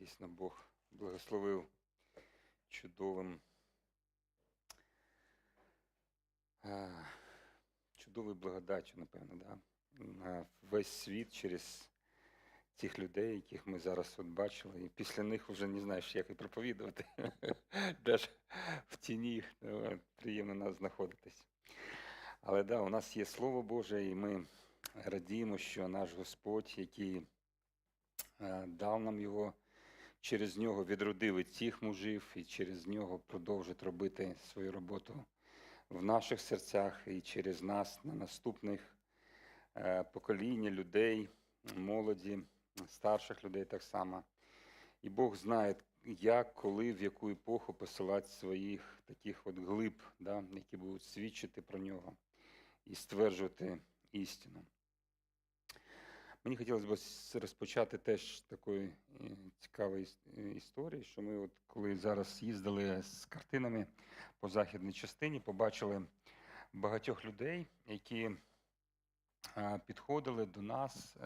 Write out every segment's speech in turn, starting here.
Дійсно, Бог благословив чудовим, чудовою благодаттю, напевно, да? на весь світ через тих людей, яких ми зараз от бачили. І після них вже не знаєш, як і проповідувати. Навіть в тіні е, приємно нас знаходитись. Але да, у нас є Слово Боже, і ми радіємо, що наш Господь, який дав нам його, через нього відродив і цих мужів, і через нього продовжить робити свою роботу в наших серцях і через нас на наступних е, покоління людей, молоді, старших людей так само. І Бог знає, як, коли, в яку епоху посилати своїх таких от глиб, да, які будуть свідчити про нього і стверджувати істину. Мені хотілося б розпочати теж такої е, цікавої е, історії, що ми, от коли зараз їздили з картинами по західній частині, побачили багатьох людей, які е, підходили до нас,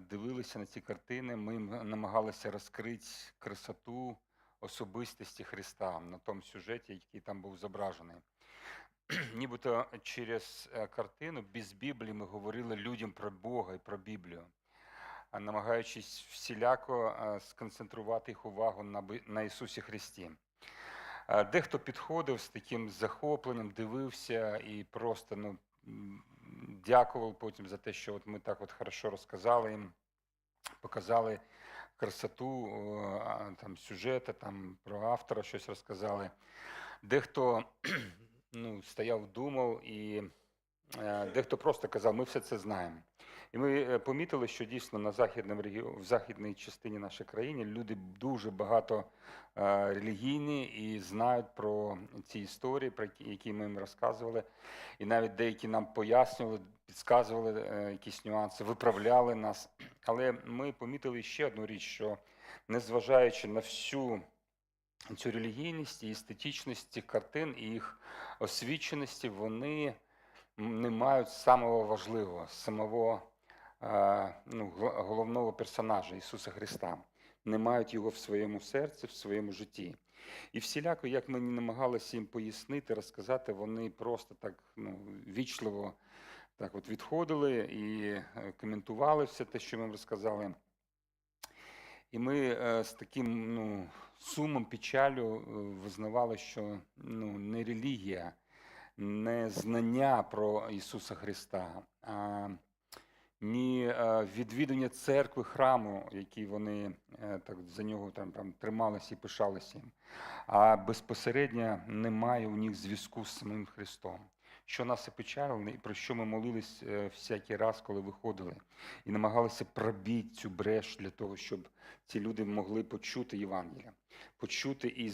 дивилися на ці картини. Ми намагалися розкрити красоту особистості Христа на тому сюжеті, який там був зображений. Нібито через е, картину без Біблії ми говорили людям про Бога і про Біблію, намагаючись всіляко е, сконцентрувати їх увагу на, Ісусі Христі. Е, Дехто підходив з таким захопленням, дивився і просто ну, дякував потім за те, що от ми так от хорошо розказали їм, показали красоту там, сюжету, там, про автора щось розказали. Дехто ну, стояв, думав, і е, дехто просто казав, ми все це знаємо. І ми е, помітили, що дійсно на західному в західній частині нашої країни люди дуже багато е, релігійні і знають про ці історії, про які- ми їм розказували. І навіть деякі нам пояснювали, підказували якісь нюанси, виправляли нас. Але ми помітили ще одну річ, що незважаючи на всю цю релігійність і естетичність цих картин і їх освіченості, вони не мають самого важливого, самого е, ну, головного персонажа Ісуса Христа. Не мають його в своєму серці, в своєму житті. І всіляко, як ми не намагалися їм пояснити, розказати, вони просто так ну, вічливо так от відходили і е, коментували все те, що ми розказали. І ми е, з таким ну, сумом, печалю е, визнавали, що ну, не релігія, не знання про Ісуса Христа, а ні е, відвідування церкви, храму, які вони так за нього там, там трималися і пишалися а безпосередньо немає у них зв'язку з самим Христом. Що нас і і про що ми молились е, всякий раз, коли виходили, і намагалися пробити цю бреш для того, щоб ці люди могли почути Євангелія, почути і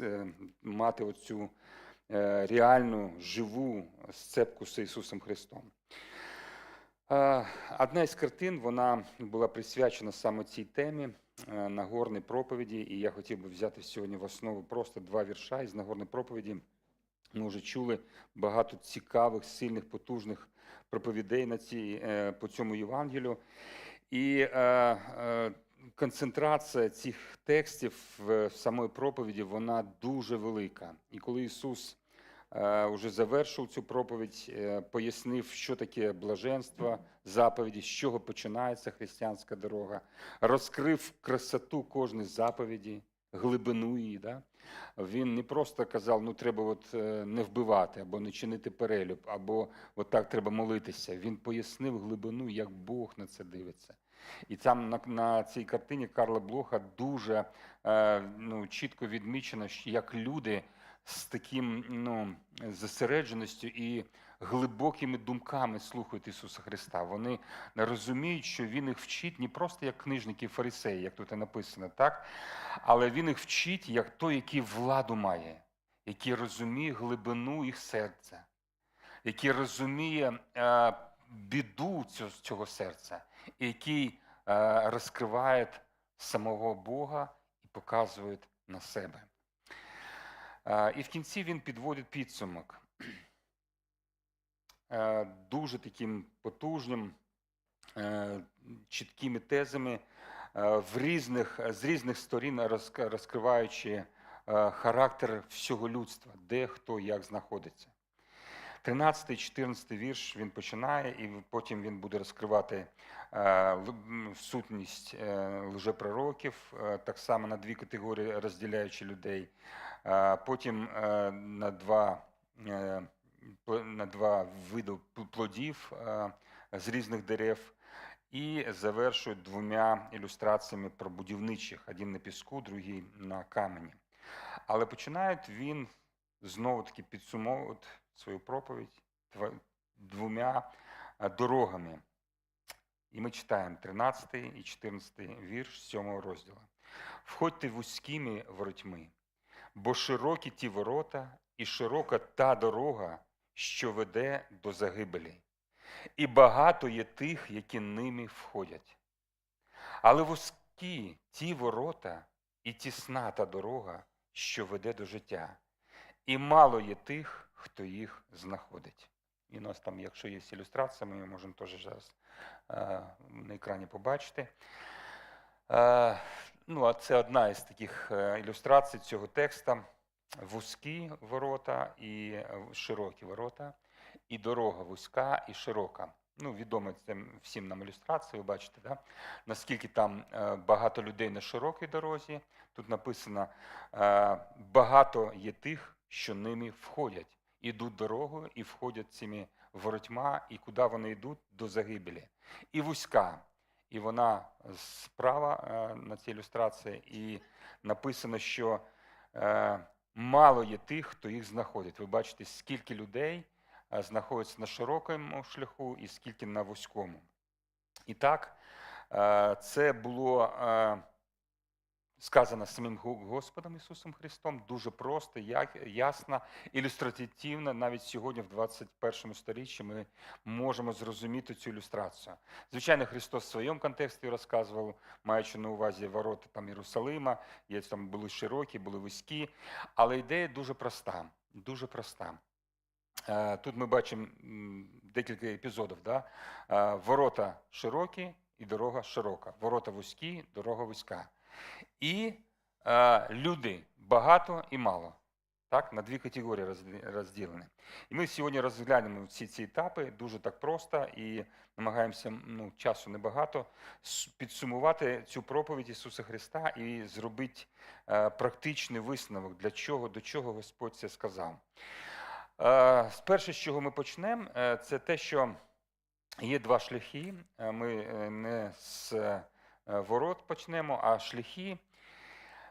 е, мати оцю е, реальну, живу сцепку з Ісусом Христом. Одна із картин вона була присвячена саме цій темі Нагорної проповіді, і я хотів би взяти сьогодні в основу просто два вірша із Нагорної проповіді. Ми вже чули багато цікавих, сильних, потужних проповідей на ці, е, по цьому Євангелію. І е, е, концентрація цих текстів в самої проповіді вона дуже велика. І коли Ісус е, вже завершив цю проповідь, е, пояснив, що таке блаженство, заповіді, з чого починається християнська дорога, розкрив красоту кожної заповіді, глибину її. Да? Він не просто казав, ну треба от е, не вбивати, або не чинити перелюб, або от так треба молитися. Він пояснив глибину, як Бог на це дивиться. І там на, на цій картині Карла Блоха дуже е, ну, чітко відмічено, як люди з таким ну, зосередженістю і глибокими думками слухають Ісуса Христа. Вони розуміють, що Він їх вчить не просто як книжники фарисеї, як тут і написано, так? але Він їх вчить як той, який владу має, який розуміє глибину їх серця, який розуміє е, біду цього, серця, який е, розкриває самого Бога і показує на себе. Е, І в кінці він підводить підсумок дуже таким потужним, е, чіткими тезами е, в різних, з різних сторін розкриваючи е, характер всього людства, де хто як знаходиться. 13, 14 вірш він починає, і потім він буде розкривати е, сутність е, лжепророків, е, так само на дві категорії розділяючи людей. Е, Потім е, на два, е, на два види плодів е, з різних дерев. І завершують двома ілюстраціями про будівничих: один на піску, другий на камені. Але починає він знову таки підсумовувати свою проповідь двома е, дорогами. І ми читаємо 13 і 14 вірш 7 розділу. Входьте вузькими воротьми, бо широкі ті ворота, і широка та дорога, що веде до загибелі. І багато є тих, які ними входять. Але вузькі ті ворота і тісна та дорога, що веде до життя, і мало є тих, хто їх знаходить. І у нас там, якщо є ілюстрація, ми її можемо теж зараз е, на екрані побачити. Е, ну, а це одна із таких е, ілюстрацій цього текста. Вузькі ворота і е, широкі ворота, і дорога вузька і широка. Ну, відомо це всім нам ілюстрації, ви бачите, да? наскільки там е, багато людей на широкій дорозі. Тут написано, е, багато є тих, що ними входять. Ідуть дорогою і входять цими воротьма, і куди вони йдуть до загибелі. І вузька. І вона справа на цій ілюстрації, і написано, що мало є тих, хто їх знаходить. Ви бачите, скільки людей е, знаходиться на широкому шляху і скільки на вузькому. І так, е, це було сказано самим Господом Ісусом Христом, дуже просто, як, ясно, ілюстративно. Навіть сьогодні, в 21 сторіччі, ми можемо зрозуміти цю ілюстрацію. Звичайно, Христос в своєму контексті розказував, маючи на увазі ворота там Єрусалима, є там були широкі, були вузькі, але ідея дуже проста. Дуже проста. Е, Тут ми бачимо декілька епізодів. Да? Е, Ворота широкі і дорога широка. Ворота вузькі, дорога вузька. І е, люди багато і мало. Так, на дві категорії розділені. І ми сьогодні розглянемо всі ці етапи дуже так просто і намагаємося, ну, часу небагато, підсумувати цю проповідь Ісуса Христа і зробити е, практичний висновок, для чого, до чого Господь це сказав. Е, Перше, з чого ми почнемо, е, це те, що є два шляхи. Е, Ми е, не з ворот почнемо, а шляхи.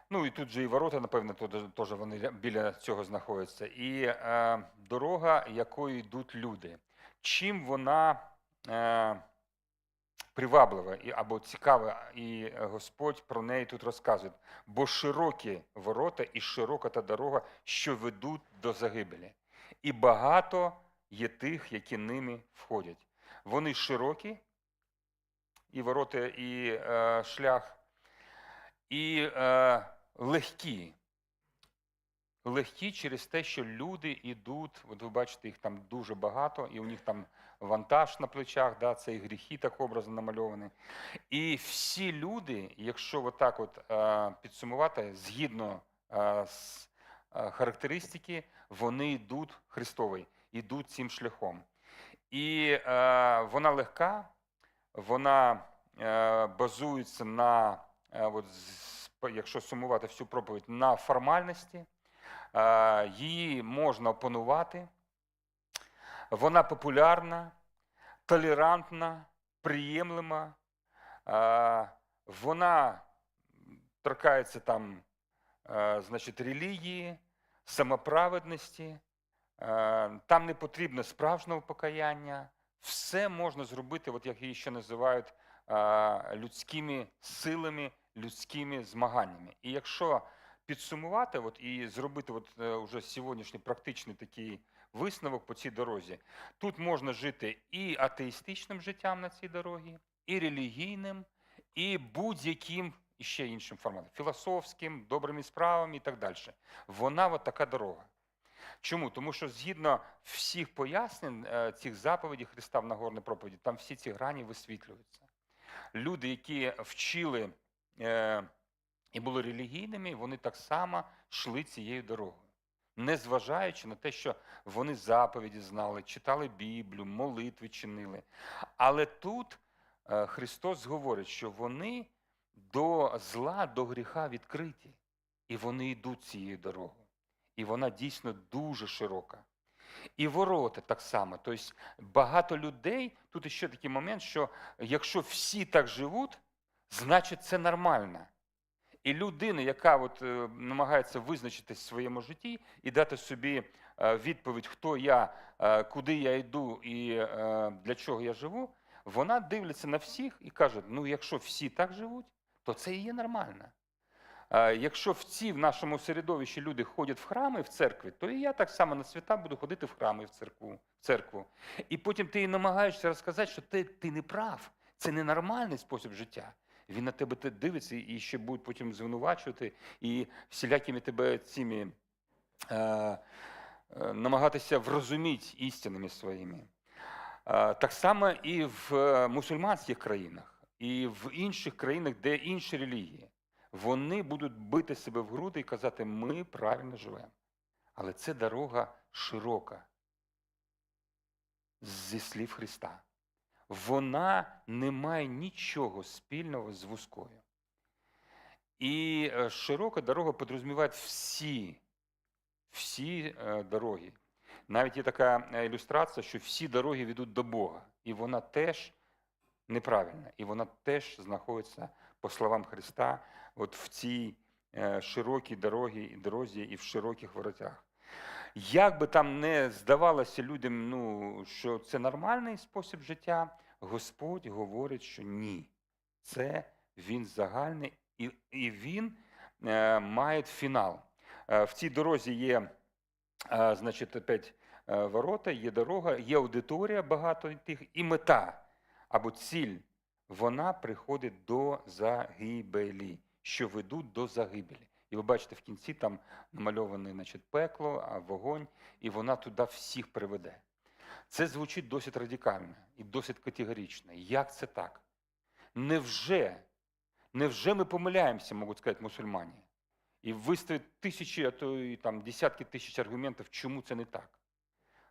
Ну і тут же і ворота, напевно, теж вони біля цього знаходяться. І е, дорога, якою йдуть люди. Чим вона е, приваблива або цікава, і Господь про неї тут розказує. Бо широкі ворота і широка та дорога, що ведуть до загибелі. І багато є тих, які ними входять. Вони широкі, і ворота, і е, шлях, і е, легкі. Легкі через те, що люди йдуть, от ви бачите, їх там дуже багато, і у них там вантаж на плечах, да, це і гріхи так образно намальовані. І всі люди, якщо отак от, е, підсумувати, згідно е, з е, характеристики, вони йдуть Христовий, йдуть цим шляхом. І вона легка, вона е, базується на, е, от, якщо сумувати всю проповідь, на формальності. Е, Її можна опанувати. Вона популярна, толерантна, приємлива. Е, Вона торкається там, значить, релігії, самоправедності. Там не потрібно справжнього покаяння. Все можна зробити, от як її ще називають, людськими силами, людськими змаганнями. І якщо підсумувати от, і зробити от, е, уже сьогоднішній практичний такий висновок по цій дорозі, тут можна жити і атеїстичним життям на цій дорогі, і релігійним, і будь-яким ще іншим форматом, філософським, добрими справами і так далі. Вона от така дорога. Чому? Тому що згідно всіх пояснень е, цих заповідей Христа в Нагорній проповіді, там всі ці грані висвітлюються. Люди, які вчили е, і були релігійними, вони так само йшли цією дорогою. Незважаючи на те, що вони заповіді знали, читали Біблію, молитви чинили. Але тут е, Христос говорить, що вони до зла, до гріха відкриті, і вони йдуть цією дорогою. І вона дійсно дуже широка. І ворота так само. Тобто багато людей, тут ще такий момент, що якщо всі так живуть, значить це нормально. І людина, яка от, е, намагається визначитись в своєму житті і дати собі е, відповідь, хто я, е, куди я йду і для чого я живу, вона дивиться на всіх і каже: ну, якщо всі так живуть, то це і є нормально. Е, Якщо всі в нашому середовищі люди ходять в храми, в церкві, то і я так само на свята буду ходити в храми, в церкву. В церкву. І потім ти намагаєшся розказати, що ти, ти не прав, це ненормальний спосіб життя. Він на тебе дивиться і ще буде потім звинувачувати, і всілякими тебе цими е, е, намагатися врозуміти істинами своїми. Е, так само і в е, мусульманських країнах, і в інших країнах, де інші релігії. Вони будуть бити себе в груди і казати, ми правильно живемо. Але це дорога широка зі слів Христа. Вона не має нічого спільного з вузькою. І е, широка дорога підрозуміває всі, всі е, дороги. Навіть є така е, ілюстрація, що всі дороги ведуть до Бога. І вона теж неправильна. І вона теж знаходиться, по словам Христа, от в цій е, широкій дорогі, дорозі і в широких воротях. Як би там не здавалося людям, ну, що це нормальний спосіб життя, Господь говорить, що ні. Це він загальний, і, і він е, має фінал. Е, в цій дорозі є, е, значить, опять е, ворота, є дорога, є аудиторія багато тих, і мета або ціль, вона приходить до загибелі, що ведуть до загибелі. І ви бачите, в кінці там намальоване значить, пекло, а вогонь, і вона туди всіх приведе. Це звучить досить радикально і досить категорично. Як це так? Невже, невже ми помиляємося, можуть сказати мусульмані, і виставить тисячі, а то і там десятки тисяч аргументів, чому це не так?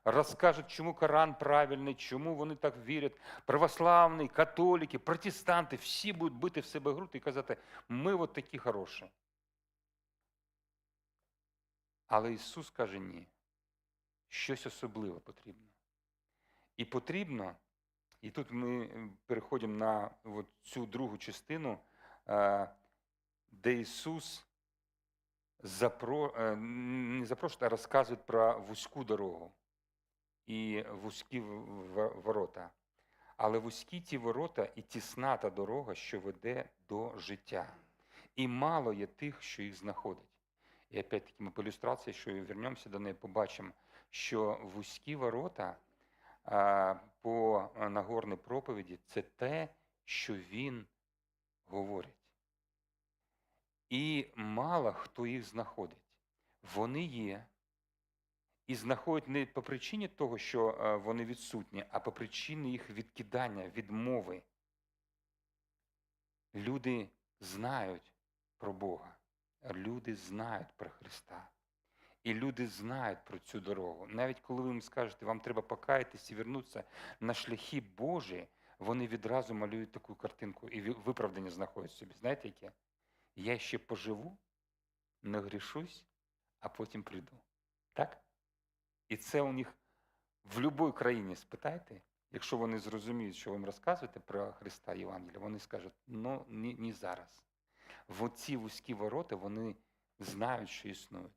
Розкажуть, чому Коран правильний, чому вони так вірять. Православні, католики, протестанти, всі будуть бити в себе груди і казати, ми от такі хороші. Але Ісус каже ні. Щось особливе потрібно. І потрібно, і тут ми е, переходимо на от цю другу частину, е, де Ісус запро, е, не запрошує, а розказує про вузьку дорогу і вузькі ворота. Але вузькі ті ворота і тісна та дорога, що веде до життя. І мало є тих, що їх знаходить. І опять-таки ми по ілюстрації, що вернемося до неї, побачимо, що вузькі ворота по Нагорній проповіді це те, що він говорить. І мало хто їх знаходить. Вони є, і знаходять не по причині того, що е, вони відсутні, а по причині їх відкидання, відмови. Люди знають про Бога, люди знають про Христа. І люди знають про цю дорогу. Навіть коли ви їм скажете, вам треба покаятись і вернутися на шляхи Божі, вони відразу малюють таку картинку і виправдання знаходять собі. Знаєте яке? Я ще поживу, не грішусь, а потім прийду. Так? І це у них в будь-якій країні спитайте, якщо вони зрозуміють, що ви їм розказуєте про Христа Євангелія, вони скажуть, ну ні, ні зараз. В ці вузькі ворота вони знають, що існують.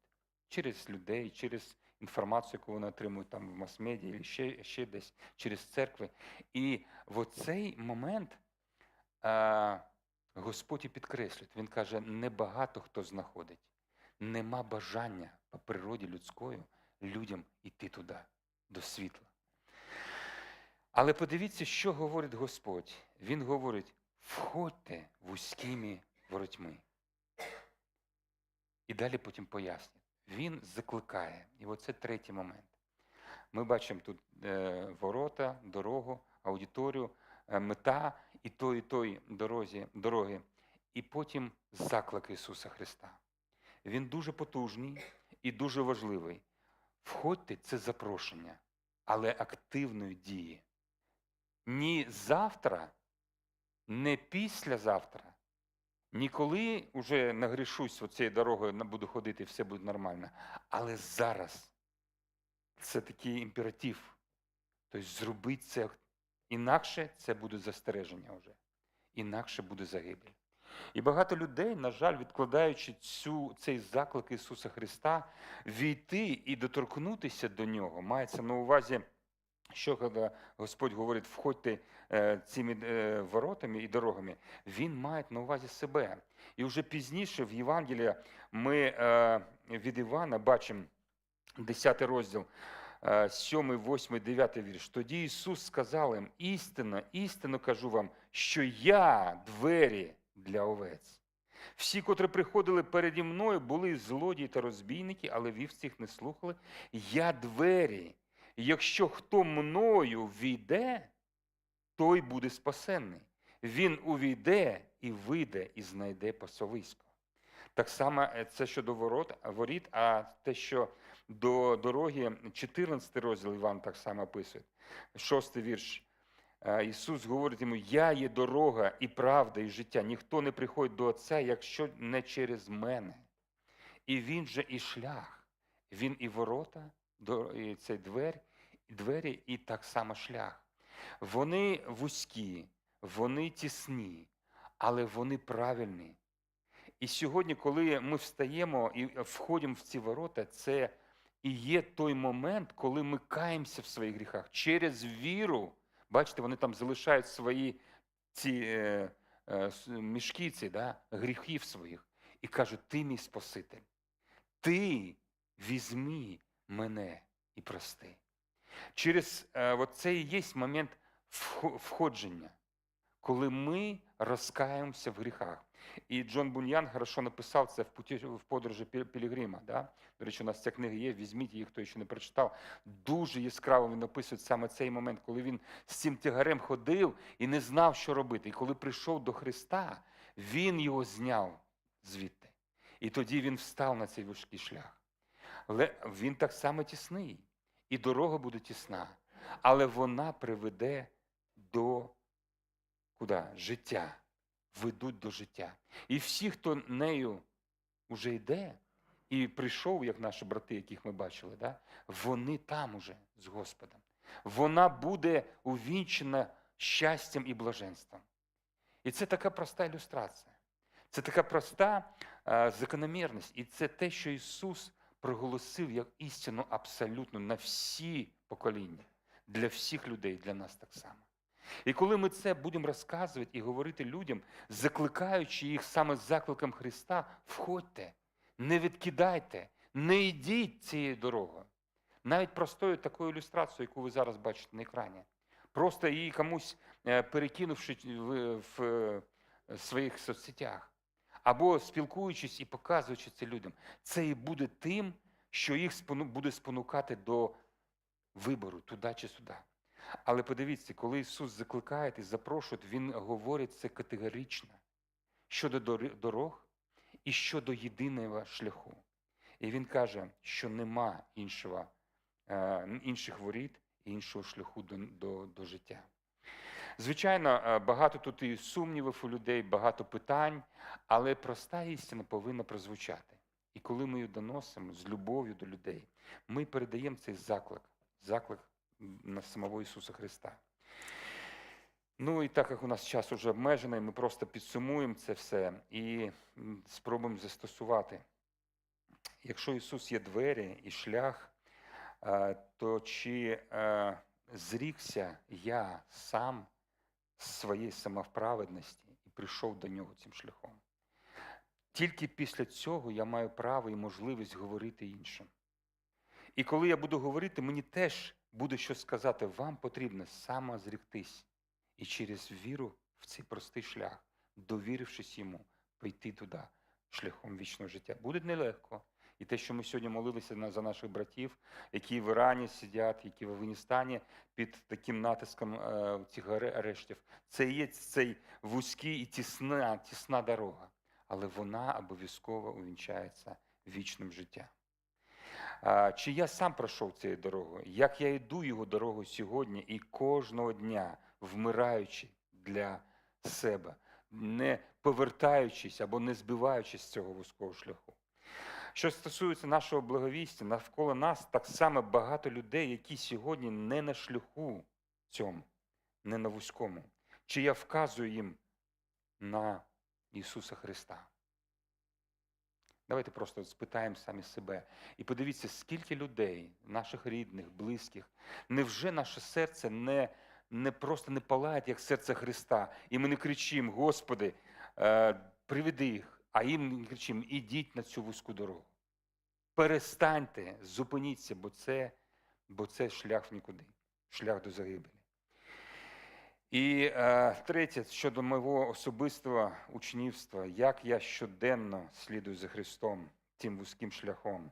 Через людей, через інформацію, яку вони отримують там в мас-медіа, і ще, ще десь через церкви. І в цей момент а, Господь і підкреслює, Він каже, небагато хто знаходить. Нема бажання по природі людською людям йти туди, до світла. Але подивіться, що говорить Господь. Він говорить: входьте вузькими воротьми. І далі потім пояснює. Він закликає. І оце третій момент. Ми бачимо тут е, ворота, дорогу, аудиторію, е, мета і той, і той дорозі, дороги. і потім заклик Ісуса Христа. Він дуже потужний і дуже важливий. Входьте це запрошення, але активної дії. Ні завтра, не післязавтра, ні коли вже нагрішусь оцією дорогою, буду ходити, все буде нормально. Але зараз це такий імператив. Тобто зробити це інакше це буде застереження вже. Інакше буде загибель. І багато людей, на жаль, відкладаючи цю, цей заклик Ісуса Христа, війти і доторкнутися до нього, мається на увазі, що коли Господь говорить, входьте е, цими е, воротами і дорогами, Він має на увазі себе. І вже пізніше в Євангелії ми е, від Івана бачимо 10 розділ, е, 7, 8, 9 вірш. Тоді Ісус сказав їм, істинно, істинно кажу вам, що я двері для овець. Всі, котрі приходили переді мною, були злодії та розбійники, але вівці їх не слухали. Я двері. Якщо хто мною війде, той буде спасенний. Він увійде і вийде, і знайде пасовисько. Так само е, це щодо ворот, воріт, а те, що до дороги, 14 розділ Іван так само описує. Шостий вірш. Е, Ісус говорить йому: Я є дорога і правда, і життя. Ніхто не приходить до Отця, якщо не через мене. І він же і шлях. Він і ворота, і це двері, двері, і так само шлях. Вони вузькі, вони тісні, але вони правильні. І сьогодні, коли ми встаємо і входимо в ці ворота, це і є той момент, коли ми каємося в своїх гріхах. Через віру, бачите, вони там залишають свої ці е, е, мішки, ці, да, гріхів своїх, і кажуть, ти мій Спаситель, ти візьми мене і прости. Через е, це є момент входження, коли ми розкаємося в гріхах. І Джон Буньян хорошо написав це в путі в подорожі Пі- Пілігрима. Да? До речі, у нас ця книга є, візьміть її, хто ще не прочитав. Дуже яскраво він описує саме цей момент, коли він з цим тягарем ходив і не знав, що робити. І коли прийшов до Христа, він його зняв звідти. І тоді він встав на цей важкий шлях. Але він так само тісний, і дорога буде тісна, але вона приведе до куди? життя, ведуть до життя. І всі, хто нею вже йде і прийшов, як наші брати, яких ми бачили, да? вони там уже з Господом. Вона буде увінчена щастям і блаженством. І це така проста ілюстрація. Це така проста е, закономірність. І це те, що Ісус проголосив як істину абсолютно на всі покоління, для всіх людей, для нас так само. І коли ми це будемо розказувати і говорити людям, закликаючи їх саме з закликом Христа, входьте, не відкидайте, не йдіть цією дорогою. Навіть простою такою ілюстрацією, яку ви зараз бачите на екрані. Просто її комусь е, перекинувши в, в е, своїх соцсетях, або спілкуючись і показуючи це людям, це і буде тим, що їх буде спонукати до вибору туди чи сюди. Але подивіться, коли Ісус закликає і запрошує, Він говорить це категорично щодо дорог і щодо єдиного шляху. І Він каже, що нема іншого, е, інших воріт і іншого шляху до, до, до життя. Звичайно, е, багато тут і сумнівів у людей, багато питань, але проста істина повинна прозвучати. І коли ми її доносимо з любов'ю до людей, ми передаємо цей заклик, заклик на самого Ісуса Христа. Ну і так як у нас час уже обмежений, ми просто підсумуємо це все і спробуємо застосувати. Якщо Ісус є двері і шлях, е, то чи е, зрікся я сам своєї самовправедності і прийшов до нього цим шляхом? Тільки після цього я маю право і можливість говорити іншим. І коли я буду говорити, мені теж буде що сказати. Вам потрібно самозріктись і через віру в цей простий шлях, довірившись йому, прийти туди шляхом вічного життя. Буде нелегко. І те, що ми сьогодні молилися за наших братів, які в Ірані сидять, які в Афганістані під таким натиском е, цих арештів, це є цей вузький і тісна, тісна дорога, але вона обов'язково увінчається вічним життям. Чи я сам пройшов цією дорогою? Як я йду його дорогою сьогодні і кожного дня, вмираючи для себе, не повертаючись або не збиваючись з цього вузького шляху? Що стосується нашого благовістя, навколо нас так само багато людей, які сьогодні не на шляху цьому, не на вузькому. Чи я вказую їм на Ісуса Христа? Давайте просто спитаємо самі себе. І подивіться, скільки людей, наших рідних, близьких, невже наше серце не, не просто не палає, як серце Христа, і ми не кричимо, Господи, е, приведи їх, а їм не кричимо, ідіть на цю вузьку дорогу. Перестаньте, зупиніться, бо це, бо це шлях в нікуди, шлях до загибелі. І е, третє, щодо мого особистого учнівства, як я щоденно слідую за Христом тим вузьким шляхом.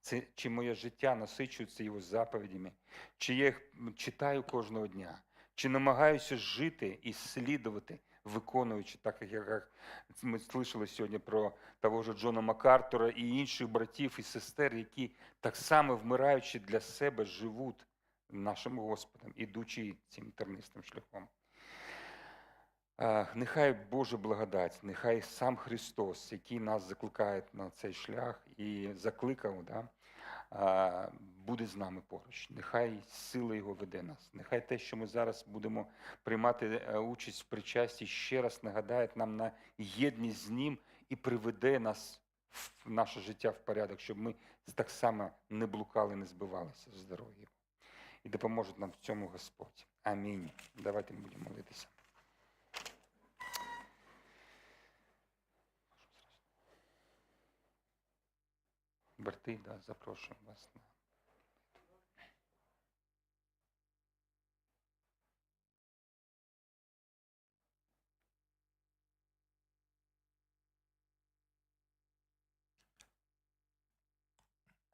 Це, чи моє життя насичується його заповідями, чи я їх читаю кожного дня, чи намагаюся жити і слідувати, виконуючи, так як, ми слышали сьогодні про того ж Джона Макартура і інших братів і сестер, які так само вмираючи для себе живуть нашим Господом, ідучи цим тернистим шляхом. Нехай Божа благодать, нехай сам Христос, який нас закликає на цей шлях і закликав, да, буде з нами поруч. Нехай сила Його веде нас. Нехай те, що ми зараз будемо приймати е, участь в причасті, ще раз нагадає нам на єдність з Ним і приведе нас в наше життя в порядок, щоб ми так само не блукали, не збивалися з дороги. І допоможе нам в цьому Господь. Амінь. Давайте ми будемо молитися. Брати, да, запрошую вас.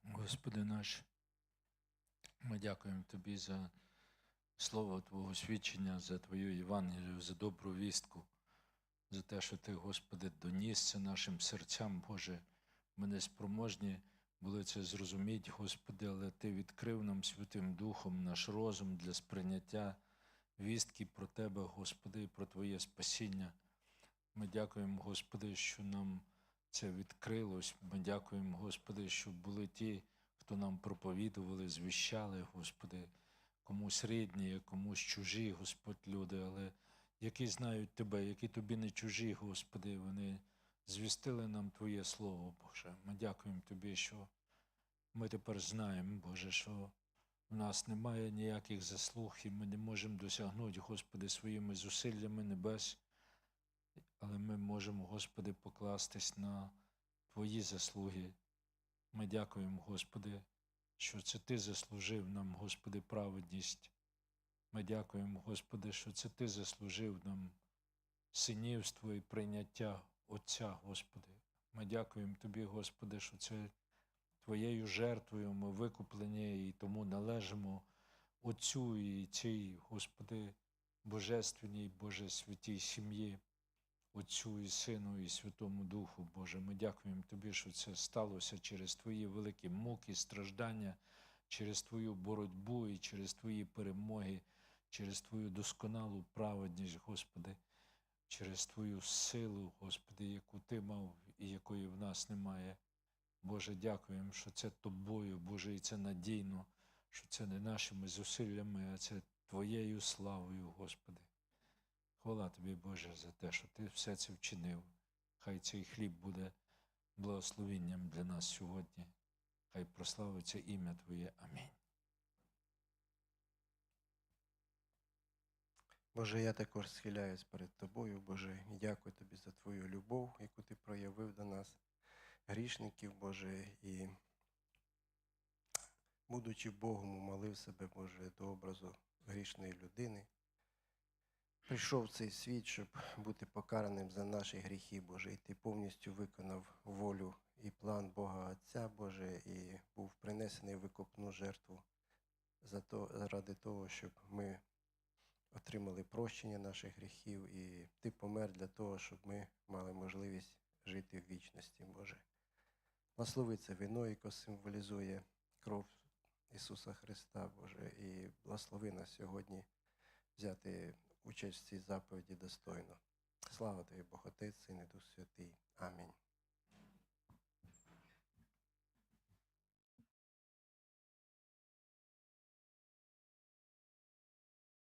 на Господи наш, ми дякуємо Тобі за слово Твого свідчення, за Твою Євангелію, за добру вістку, за те, що Ти, Господи, доніс це нашим серцям, Боже. Ми не спроможні були це зрозуміти, Господи, але Ти відкрив нам Святим Духом наш розум для сприйняття вістки про Тебе, Господи, і про Твоє спасіння. Ми дякуємо, Господи, що нам це відкрилось. Ми дякуємо, Господи, що були ті, хто нам проповідували, звіщали, Господи, комусь рідні, комусь чужі, Господь, люди, але які знають Тебе, які тобі не чужі, Господи, вони звістили нам Твоє Слово, Боже. Ми дякуємо Тобі, що ми тепер знаємо, Боже, що в нас немає ніяких заслуг, і ми не можемо досягнути, Господи, своїми зусиллями небес. Але ми можемо, Господи, покластись на Твої заслуги. Ми дякуємо, Господи, що це Ти заслужив нам, Господи, праведність. Ми дякуємо, Господи, що це Ти заслужив нам синівство і прийняття Отця, Господи. Ми дякуємо Тобі, Господи, що це Твоєю жертвою ми викуплені і тому належимо Отцю і цій, Господи, Божественній, Боже святій сім'ї. Отцю і Сину, і Святому Духу, Боже, ми дякуємо Тобі, що це сталося через Твої великі муки, страждання, через Твою боротьбу і через Твої перемоги, через Твою досконалу праведність, Господи, через Твою силу, Господи, яку Ти мав і якої в нас немає. Боже, дякуємо, що це Тобою, Боже, і це надійно, що це не нашими зусиллями, а це Твоєю славою, Господи. Хвала тобі, Боже, за те, що ти все це вчинив. Хай цей хліб буде благословенням для нас сьогодні. Хай прославиться ім'я Твоє. Амінь. Боже, я також схиляюсь перед Тобою, Боже, і дякую Тобі за Твою любов, яку Ти проявив до нас, грішників, Боже, і, будучи Богом, умолив себе, Боже, до образу грішної людини. Прийшов в цей світ, щоб бути покараним за наші гріхи, Боже, і Ти повністю виконав волю і план Бога Отця Боже, і був принесений викупну жертву за то, заради того, щоб ми отримали прощення наших гріхів, і Ти помер для того, щоб ми мали можливість жити в вічності, Боже. Благослови це вино, яке символізує кров Ісуса Христа, Боже, і благослови нас сьогодні взяти участь в цій заповіді достойно. Слава тобі, Бог Отець, Син і Дух Святий. Амінь.